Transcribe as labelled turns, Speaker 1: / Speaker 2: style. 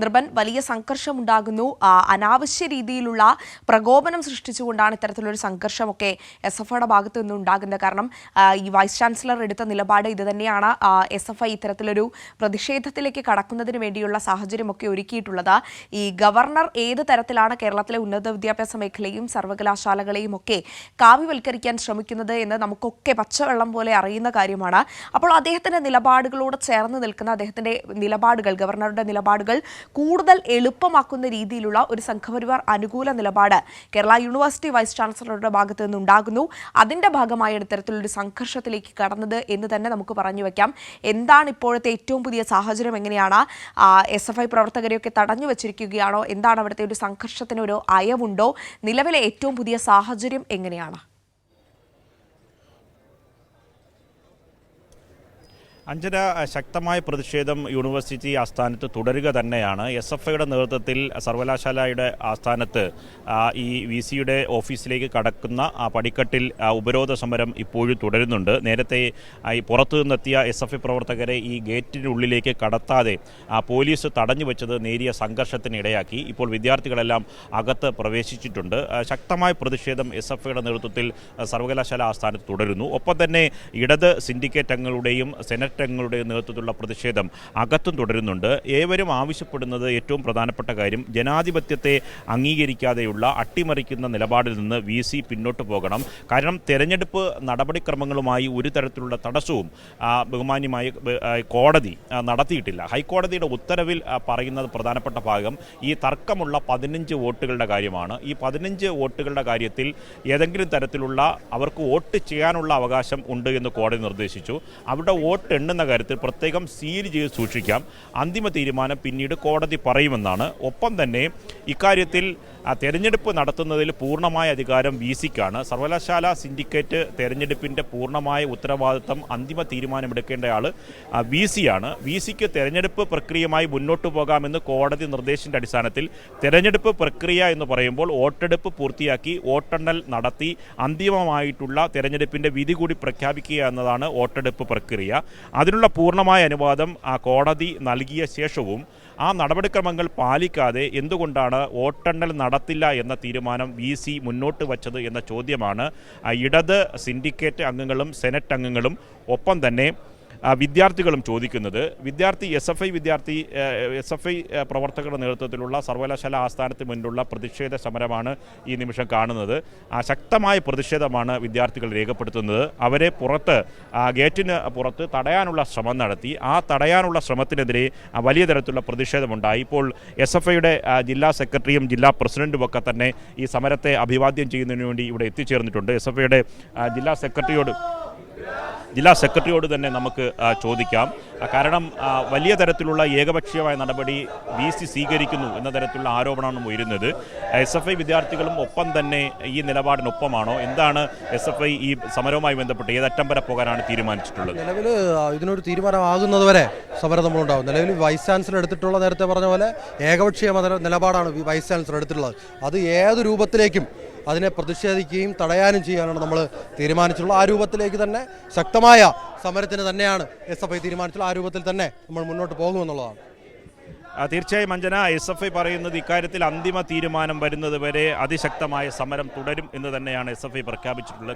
Speaker 1: നിർബൻ വലിയ സംഘർഷമുണ്ടാകുന്നു. അനാവശ്യ രീതിയിലുള്ള പ്രകോപനം സൃഷ്ടിച്ചുകൊണ്ടാണ് ഇത്തരത്തിലൊരു സംഘർഷമൊക്കെ എസ് എഫ് ഐയുടെ ഭാഗത്തു നിന്ന് ഉണ്ടാകുന്നത്. കാരണം ഈ വൈസ് ചാൻസലർ എടുത്ത നിലപാട് ഇത് തന്നെയാണ് എസ് എഫ് ഐ ഇത്തരത്തിലൊരു പ്രതിഷേധത്തിലേക്ക് കടക്കുന്നതിന് വേണ്ടിയുള്ള സാഹചര്യമൊക്കെ ഒരുക്കിയിട്ടുള്ളത്. ഈ ഗവർണർ ഏത് തരത്തിലാണ് കേരളത്തിലെ ഉന്നത വിദ്യാഭ്യാസ മേഖലയും സർവകലാശാലകളെയും ഒക്കെ കാവ്യവൽക്കരിക്കാൻ ശ്രമിക്കുന്നത് എന്ന് നമുക്കൊക്കെ പച്ചവെള്ളം പോലെ അറിയുന്ന കാര്യമാണ്. അപ്പോൾ അദ്ദേഹത്തിന്റെ നിലപാടുകളോട് ചേർന്ന് നിൽക്കുന്ന അദ്ദേഹത്തിന്റെ നിലപാടുകൾ ഗവർണറുടെ നിലപാടുകൾ കൂടുതൽ എളുപ്പമാക്കുന്ന രീതിയിലുള്ള ഒരു സംഘപരിവാർ അനുകൂല നിലപാട് കേരള യൂണിവേഴ്സിറ്റി വൈസ് ചാൻസലറുടെ ഭാഗത്ത് നിന്നുണ്ടാകുന്നു. അതിന്റെ ഭാഗമായ ഇത്തരത്തിലൊരു സംഘർഷത്തിലേക്ക് കടന്നത് എന്ന് തന്നെ നമുക്ക് പറഞ്ഞു വെക്കാം. എന്താണ് ഇപ്പോഴത്തെ ഏറ്റവും പുതിയ സാഹചര്യം? എങ്ങനെയാണ് എസ് എഫ് ഐ പ്രവർത്തകരെയൊക്കെ തടഞ്ഞു വെച്ചിരിക്കുകയാണോ? എന്താണ് അവിടുത്തെ ഒരു സംഘർഷത്തിന് ഒരു അയവുണ്ടോ? നിലവിലെ ഏറ്റവും പുതിയ സാഹചര്യം എങ്ങനെയാണ്?
Speaker 2: അഞ്ചന ശക്തമായ പ്രതിഷേധം യൂണിവേഴ്സിറ്റി ആസ്ഥാനത്ത് തുടരുക തന്നെയാണ്. എസ് എഫ് ഐയുടെ നേതൃത്വത്തിൽ സർവകലാശാലയുടെ ആസ്ഥാനത്ത് ഈ വി സിയുടെ ഓഫീസിലേക്ക് കടക്കുന്ന ആ പടിക്കട്ടിൽ ഉപരോധ സമരം ഇപ്പോഴും തുടരുന്നുണ്ട്. നേരത്തെ ഈ പുറത്തു നിന്നെത്തിയ എസ് എഫ് ഐ പ്രവർത്തകരെ ഈ ഗേറ്റിനുള്ളിലേക്ക് കടത്താതെ ആ, പോലീസ് തടഞ്ഞു വെച്ചത് നേരിയ സംഘർഷത്തിന് ഇടയാക്കി ഇപ്പോൾ വിദ്യാർത്ഥികളെല്ലാം അകത്ത് പ്രവേശിച്ചിട്ടുണ്ട്. ശക്തമായ പ്രതിഷേധം എസ് എഫ് ഐയുടെ നേതൃത്വത്തിൽ സർവകലാശാല ആസ്ഥാനത്ത് തുടരുന്നു. ഒപ്പം തന്നെ ഇടത് സിൻഡിക്കേറ്റ് അംഗങ്ങളുടെയും സെനറ്റ് അംഗങ്ങളുടെയും നേതൃത്വത്തിലുള്ള പ്രതിഷേധം അകത്തും തുടരുന്നുണ്ട്. ഏവരും ആവശ്യപ്പെടുന്നത് ഏറ്റവും പ്രധാനപ്പെട്ട കാര്യം ജനാധിപത്യത്തെ അംഗീകരിക്കാതെയുള്ള അട്ടിമറിക്കുന്ന നിലപാടിൽ നിന്ന് വി സി പിന്നോട്ട് പോകണം. കാരണം തെരഞ്ഞെടുപ്പ് നടപടിക്രമങ്ങളുമായി ഒരു തരത്തിലുള്ള തടസ്സവും ബഹുമാന്യമായി കോടതി നടത്തിയിട്ടില്ല. ഹൈക്കോടതിയുടെ ഉത്തരവിൽ പറയുന്നത് പ്രധാനപ്പെട്ട ഭാഗം ഈ തർക്കമുള്ള പതിനഞ്ച് വോട്ടുകളുടെ കാര്യമാണ്. ഈ പതിനഞ്ച് വോട്ടുകളുടെ കാര്യത്തിൽ ഏതെങ്കിലും തരത്തിലുള്ള അവർക്ക് വോട്ട് ചെയ്യാനുള്ള അവകാശം ഉണ്ട് എന്ന് കോടതി നിർദ്ദേശിച്ചു. അവിടെ വോട്ട് എണ്ണുന്ന കാര്യത്തിൽ പ്രത്യേകം സീൽ ചെയ്ത് സൂക്ഷിക്കാം. അന്തിമ തീരുമാനം പിന്നീട് കോടതി പറയുമെന്നാണ്. ഒപ്പം തന്നെ ഇക്കാര്യത്തിൽ ആ, തെരഞ്ഞെടുപ്പ് നടത്തുന്നതിൽ പൂർണമായ അധികാരം വി സിക്കാണ് സർവകലാശാല സിൻഡിക്കേറ്റ് തെരഞ്ഞെടുപ്പിന്റെ പൂർണമായ ഉത്തരവാദിത്തം അന്തിമ തീരുമാനമെടുക്കേണ്ടയാൾ വി സിയാണ് വി സിക്ക് തെരഞ്ഞെടുപ്പ് പ്രക്രിയയുമായി മുന്നോട്ട് പോകാമെന്ന് കോടതി നിർദ്ദേശിന്റെ അടിസ്ഥാനത്തിൽ തെരഞ്ഞെടുപ്പ് പ്രക്രിയ എന്ന് പറയുമ്പോൾ വോട്ടെടുപ്പ് പൂർത്തിയാക്കി വോട്ടെണ്ണൽ നടത്തി അന്തിമമായിട്ടുള്ള തെരഞ്ഞെടുപ്പിന്റെ വിധി കൂടി പ്രഖ്യാപിക്കുക എന്നതാണ് വോട്ടെടുപ്പ് പ്രക്രിയ. അതിനുള്ള പൂർണമായ അനുവാദം ആ കോടതി നൽകിയ ശേഷവും ആ നടപടിക്രമങ്ങൾ പാലിക്കാതെ എന്തുകൊണ്ടാണ് വോട്ടെണ്ണൽ നടത്തില്ല എന്ന തീരുമാനം വി സി മുന്നോട്ട് വച്ചത് എന്ന ചോദ്യമാണ്. ഇടത് സിൻഡിക്കേറ്റ് അംഗങ്ങളും സെനറ്റ് അംഗങ്ങളും ഒപ്പം തന്നെ വിദ്യാർത്ഥികളും ചോദിക്കുന്നത് വിദ്യാർത്ഥി എസ് എഫ് ഐ വിദ്യാർത്ഥി എസ് എഫ് ഐ പ്രവർത്തകരുടെ നേതൃത്വത്തിലുള്ള സർവകലാശാല ആസ്ഥാനത്തിന് മുന്നിലുള്ള പ്രതിഷേധ സമരമാണ് ഈ നിമിഷം കാണുന്നത്. ആ ശക്തമായ പ്രതിഷേധമാണ് വിദ്യാർത്ഥികൾ രേഖപ്പെടുത്തുന്നത്. അവരെ പുറത്ത് ഗേറ്റിന് പുറത്ത് തടയാനുള്ള ശ്രമം നടത്തി. ആ തടയാനുള്ള ശ്രമത്തിനെതിരെ വലിയ തരത്തിലുള്ള പ്രതിഷേധമുണ്ടായി. ഇപ്പോൾ എസ് എഫ് ഐയുടെ ജില്ലാ സെക്രട്ടറിയും ജില്ലാ പ്രസിഡന്റും ഒക്കെ തന്നെ ഈ സമരത്തെ അഭിവാദ്യം ചെയ്യുന്നതിന് വേണ്ടി ഇവിടെ എത്തിച്ചേർന്നിട്ടുണ്ട്. എസ് എഫ് ഐയുടെ ജില്ലാ സെക്രട്ടറിയോട് ജില്ലാ സെക്രട്ടറിയോട് തന്നെ നമുക്ക് ചോദിക്കാം. കാരണം വലിയ തരത്തിലുള്ള ഏകപക്ഷീയമായ നടപടി വി സി സ്വീകരിക്കുന്നു എന്ന തരത്തിലുള്ള ആരോപണമാണ് ഉയരുന്നത്. എസ് എഫ് ഐ വിദ്യാർത്ഥികളും ഒപ്പം തന്നെ ഈ നിലപാടിനൊപ്പമാണോ? എന്താണ് എസ് എഫ് ഐ ഈ സമരവുമായി ബന്ധപ്പെട്ട് ഏതറ്റം വരെ പോകാനാണ് തീരുമാനിച്ചിട്ടുള്ളത്?
Speaker 3: നിലവിൽ ഇതിനൊരു തീരുമാനമാകുന്നതുവരെ സമരം നമ്മളുണ്ടാവും. നിലവിൽ വൈസ് ചാൻസലർ എടുത്തിട്ടുള്ള നേരത്തെ പറഞ്ഞ പോലെ ഏകപക്ഷീയ നിലപാടാണ് വൈസ് ചാൻസലർ എടുത്തിട്ടുള്ളത്. അത് ഏത് രൂപത്തിലേക്കും അതിനെ പ്രതിഷേധിക്കുകയും തടയാനും ചെയ്യാനാണ് നമ്മൾ തീരുമാനിച്ചിട്ടുള്ളത്. ആ രൂപത്തിലേക്ക് തന്നെ ശക്തമായ സമരത്തിന് തന്നെയാണ് എസ് എഫ് ഐ തീരുമാനിച്ചുള്ള ആ രൂപത്തിൽ തന്നെ നമ്മൾ മുന്നോട്ട് പോകുമെന്നുള്ളതാണ്.
Speaker 2: തീർച്ചയായും അഞ്ജന എസ് എഫ് ഐ പറയുന്നത് ഇക്കാര്യത്തിൽ അന്തിമ തീരുമാനം വരുന്നത് വരെ അതിശക്തമായ സമരം തുടരും എന്ന് തന്നെയാണ് എസ് എഫ് ഐ പ്രഖ്യാപിച്ചിട്ടുള്ളത്.